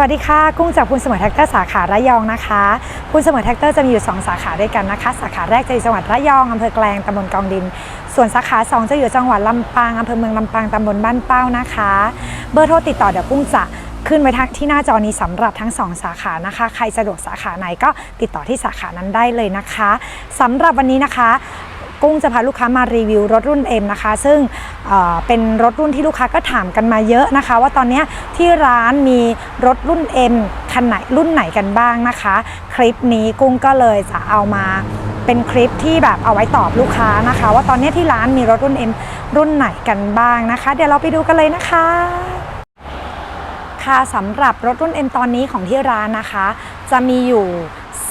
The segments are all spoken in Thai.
วัสดีค่ะ กุ้งจากคุณเสมอแท็กเตอร์สาขาระยองนะคะคุณเสมอแท็กเตอร์จะมีอยู่ 2 สาขาด้วยกันนะคะ สาขาแรกจะอยู่จังหวัดระยองอำเภอแกลงตำบลกองดิน ส่วนสาขา 2 จะอยู่จังหวัดลำปางอำเภอเมืองลำปางตำบลบ้านเป้านะคะ เบอร์โทรติดต่อเดี๋ยวกุ้งจะขึ้นไว้ทางที่หน้าจอนี้สำหรับทั้ง 2 สาขานะคะ ใครสะดวกสาขาไหนก็ติดต่อที่สาขานั้นได้เลยนะคะสำหรับวันนี้นะคะ กุ้งจะพาลูกค้ามารีวิวรถรุ่น M นะคะ ซึ่งเเป็นรถรุ่นที่ลูกค้าก็ถามกันมาเยอะนะคะ ว่าตอนนี้ที่ร้านมีรถรุ่น M คันไหนรุ่นไหนกันบ้างนะคะ คลิปนี้กุ้งก็เลยจะเอามาเป็นคลิปที่แบบเอาไว้ตอบลูกค้านะคะ ว่าตอนนี้ที่ร้านมีรถรุ่น M รุ่นไหนกันบ้างนะคะ เดี๋ยวเราไปดูกันเลยนะคะค่ะสำหรับรถรุ่น M ตอนนี้ของที่ร้านนะคะ จะมีอยู่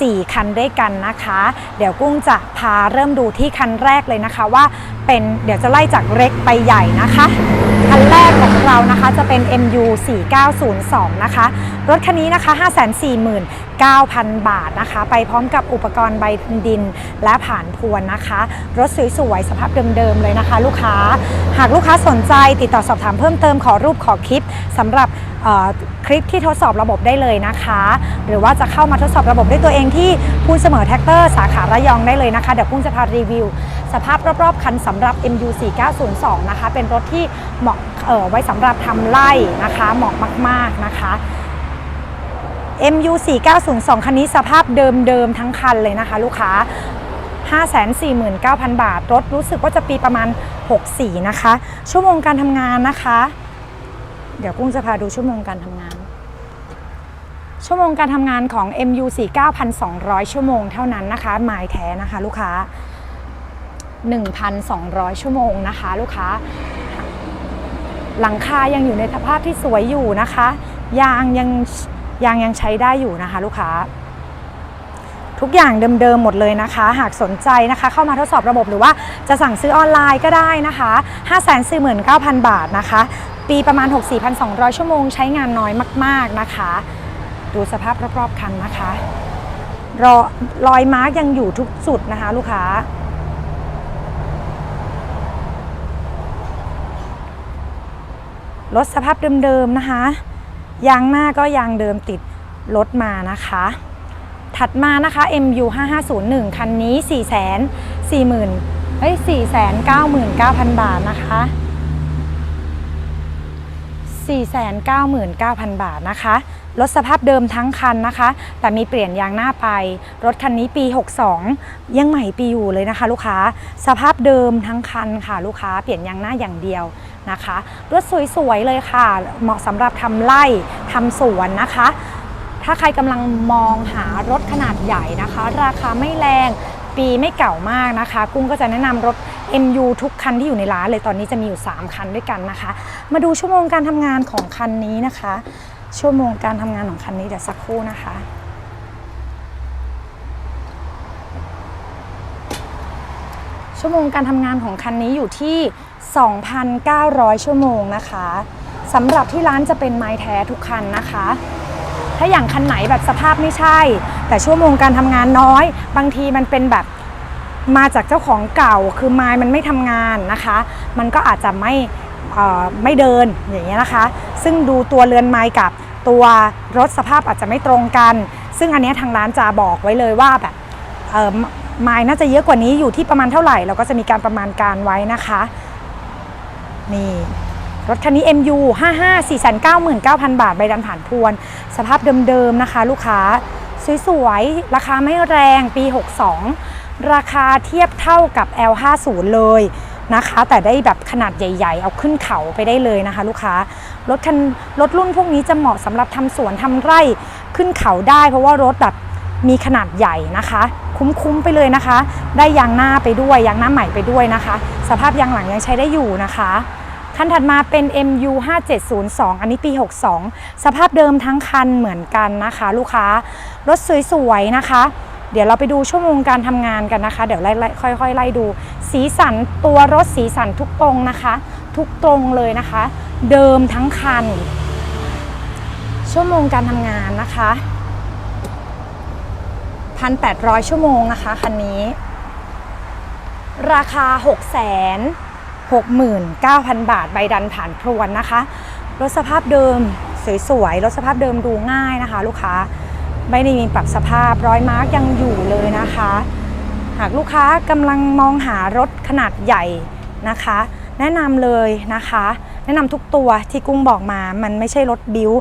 4 คันด้วยกันนะคะ เดี๋ยวกุ้งจะพาเริ่มดูที่คันแรกเลยนะคะว่าเป็นเดี๋ยวจะไล่จากเล็กไปใหญ่นะคะ คันแรกของเรานะคะจะเป็น MU 4902 นะคะ รถคันนี้นะคะ 549,000 บาทนะคะ ไปพร้อมกับอุปกรณ์ใบดินและผ่านพวนนะคะ รถสวยๆสภาพเดิมๆเลยนะคะ ลูกค้า หากลูกค้าสนใจติดต่อสอบถามเพิ่มเติมขอรูปขอคลิปสำหรับคลิปที่ทดสอบระบบได้เลยนะคะ หรือว่าจะเข้ามาทดสอบระบบด้วยตัวเองที่พูนเสมอแท็กเตอร์สาขาระยองได้เลยนะคะ เดี๋ยวกุ้งจะพารีวิว สภาพรอบๆ คันสำหรับ MU 4902นะคะ เป็นรถที่เหมาะไว้สำหรับทำไล่นะคะ เหมาะมากๆนะคะ MU 4902คันนี้สภาพเดิมๆทั้งคันเลยนะคะ ลูกค้า549,000 บาท รถรู้สึกว่าจะปีประมาณ 64 นะคะ ชั่วโมงการทำงานนะคะ เดี๋ยวกุ้งจะพาดูชั่วโมงการทำงาน ชั่วโมงการทำงานของ MU 49,200 ชั่วโมงเท่านั้นนะคะหมายแท้นะคะลูกค้า 1,200 ชั่วโมงนะคะลูกค้า หลังคายังอยู่ในสภาพที่สวยอยู่นะคะยางยังยางยังใช้ได้อยู่นะคะลูกค้า ทุกอย่างเดิมๆหมดเลยนะคะ หากสนใจนะคะ เข้ามาทดสอบระบบหรือว่าจะสั่งซื้อออนไลน์ก็ได้นะคะ 549,000 บาทนะคะ ปีประมาณ 64,200 ชั่วโมงใช้งานน้อยมาก ๆนะคะ ดูสภาพรอบๆคันนะคะรอรอยมาร์กยังอยู่ทุกจุดนะคะ ลูกค้า รถสภาพเดิมๆนะคะ ยางหน้าก็ยางเดิมติดรถมานะคะ ถัดมานะคะ MU 5501 คันนี้ 4 4 0 0 0 0เอ้ย499,000 บาทนะคะ 499,000 บาทนะคะรถสภาพเดิมทั้งคันนะคะ แต่มีเปลี่ยนยางหน้าไป รถคันนี้ปี 62 ยังใหม่ปีอยู่เลยนะคะ ลูกค้าสภาพเดิมทั้งคันค่ะ ลูกค้าเปลี่ยนยางหน้าอย่างเดียวนะคะรถสวยๆเลยค่ะ เหมาะสำหรับทำไร่ทำสวนนะคะ ถ้าใครกำลังมองหารถขนาดใหญ่นะคะ ราคาไม่แรง ปีไม่เก่ามากนะคะ กุ้งก็จะแนะนำรถ MU ทุกคันที่อยู่ในร้านเลยตอนนี้จะมีอยู่ 3 คันด้วยกันนะคะ มาดูชั่วโมงการทำงานของคันนี้นะคะ ชั่วโมงการทำงานของคันนี้เดี๋ยวสักครู่นะคะชั่วโมงการทำงานของคันนี้อยู่ที่ 2,900 ชั่วโมงนะคะสำหรับที่ร้านจะเป็นไม้แท้ทุกคันนะคะ ถ้าอย่างคันไหนแบบสภาพไม่ใช่ แต่ชั่วโมงการทำงานน้อย บางทีมันเป็นแบบมาจากเจ้าของเก่าคือไม้มันไม่ทำงานนะคะ มันก็อาจจะไม่ไม่เดินอย่างเงี้ยนะคะ ซึ่งดูตัวเรือนไม้กับตัวรถสภาพอาจจะไม่ตรงกัน ซึ่งอันเนี้ยทางร้านจะบอกไว้เลยว่าแบบไม้น่าจะเยอะกว่านี้อยู่ที่ประมาณเท่าไหร่ เราก็จะมีการประมาณการไว้นะคะ นี่ รถคันนี้ MU 55 499,000 บาท ใบดันผ่านพวน สภาพเดิมๆนะคะ ลูกค้า สวยๆ ราคาไม่แรงปี 62 ราคาเทียบเท่ากับ L50 เลยนะคะ แต่ได้แบบขนาดใหญ่ ๆ เอาขึ้นเขาไปได้เลยนะคะ ลูกค้ารถคันรถรุ่นพวกนี้จะเหมาะสำหรับทำสวนทำไร่ขึ้นเขาได้ เพราะว่ารถแบบมีขนาดใหญ่นะคะ คุ้มๆไปเลยนะคะ ได้ยางหน้าไปด้วยยางหน้าใหม่ไปด้วยนะคะ สภาพยางหลังยังใช้ได้อยู่นะคะ คันถัดมาเป็น MU 5702 อันนี้ปี 62 สภาพเดิมทั้งคันเหมือนกันนะคะ ลูกค้ารถสวยๆนะคะ เดี๋ยวเราไปดูชั่วโมงการทำงานกันนะคะ เดี๋ยวไล่ค่อยๆ ไล่ดู สีสันตัวรถสีสันทุกตรงนะคะ ทุกตรงเลยนะคะ เดิมทั้งคัน ชั่วโมงการทำงานนะคะ1,800 ชั่วโมงนะคะ คันนี้ ราคา 6 0 0 0 0 69,000 บาทใบดันผ่านพรวนนะคะรถสภาพเดิมสวยๆรถสภาพเดิมดูง่ายนะคะ ลูกค้าไม่ได้มีปรับสภาพรอยมาร์กยังอยู่เลยนะคะ หากลูกค้ากำลังมองหารถขนาดใหญ่นะคะ แนะนำเลยนะคะ แนะนำทุกตัวที่กุ้งบอกมามันไม่ใช่รถบิว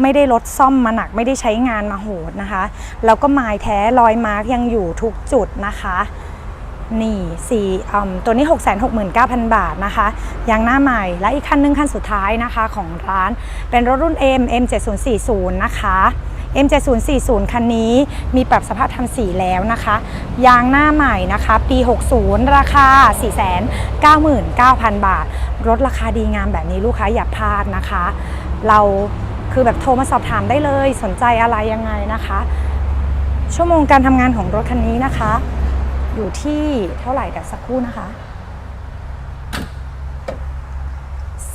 ไม่ได้รถซ่อมมาหนักไม่ได้ใช้งานมาโหดนะคะ แล้วก็ไม้แท้รอยมาร์กยังอยู่ทุกจุดนะคะ นี่สี่ตัวนี้ 669,000 บาทนะคะยางหน้าใหม่และอีกคันหนึงคันสุดท้ายนะคะของร้านเป็นรถรุ่น M M7040 นะคะ M7040 คันนี้มีปรับสภาพทำสีแล้วนะคะ ยางหน้าใหม่นะคะ ปี 60 ราคา 499,000 บาท รถราคาดีงามแบบนี้ลูกค้าอย่าพลาดนะคะ เราคือแบบโทรมาสอบถามได้เลยสนใจอะไรยังไงนะคะ ชั่วโมงการทำงานของรถคันนี้นะคะ อยู่ที่เท่าไหร่เดี๋ยวสักครู่นะคะ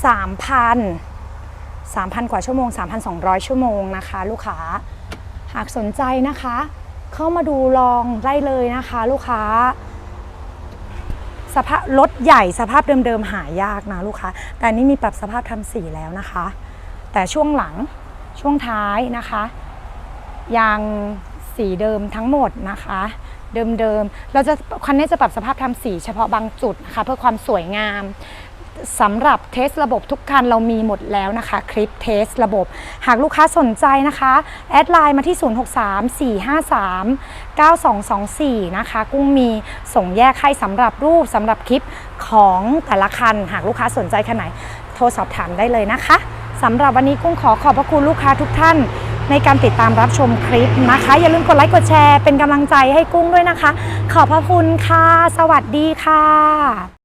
3,000 3,000 กว่าชั่วโมง 3,200 ชั่วโมงนะคะ ลูกค้า หากสนใจนะคะ เข้ามาดูลองได้เลยนะคะ ลูกค้าสภาพรถใหญ่สภาพเดิมๆหายากนะลูกค้า แต่นนี้มีปรับสภาพทำสีแล้วนะคะ แต่ช่วงหลังช่วงท้ายนะคะ ยางสีเดิมทั้งหมดนะคะ เดิมๆ เราจะคันนี้จะปรับสภาพทำสีเฉพาะบางจุดนะคะเพื่อความสวยงามสำหรับเทสระบบทุกคันเรามีหมดแล้วนะคะ คลิปเทสระบบ หากลูกค้าสนใจนะคะ แอดไลน์มาที่ 0634539224 นะคะ กุ้งมีส่งแยกให้สำหรับรูปสำหรับคลิปของแต่ละคัน หากลูกค้าสนใจคันไหน โทรสอบถามได้เลยนะคะสำหรับวันนี้กุ้งขอขอบพระคุณลูกค้าทุกท่าน ในการติดตามรับชมคลิปนะคะ อย่าลืมกดไลค์กดแชร์เป็นกำลังใจให้กุ้งด้วยนะคะ ขอบพระคุณค่ะ สวัสดีค่ะ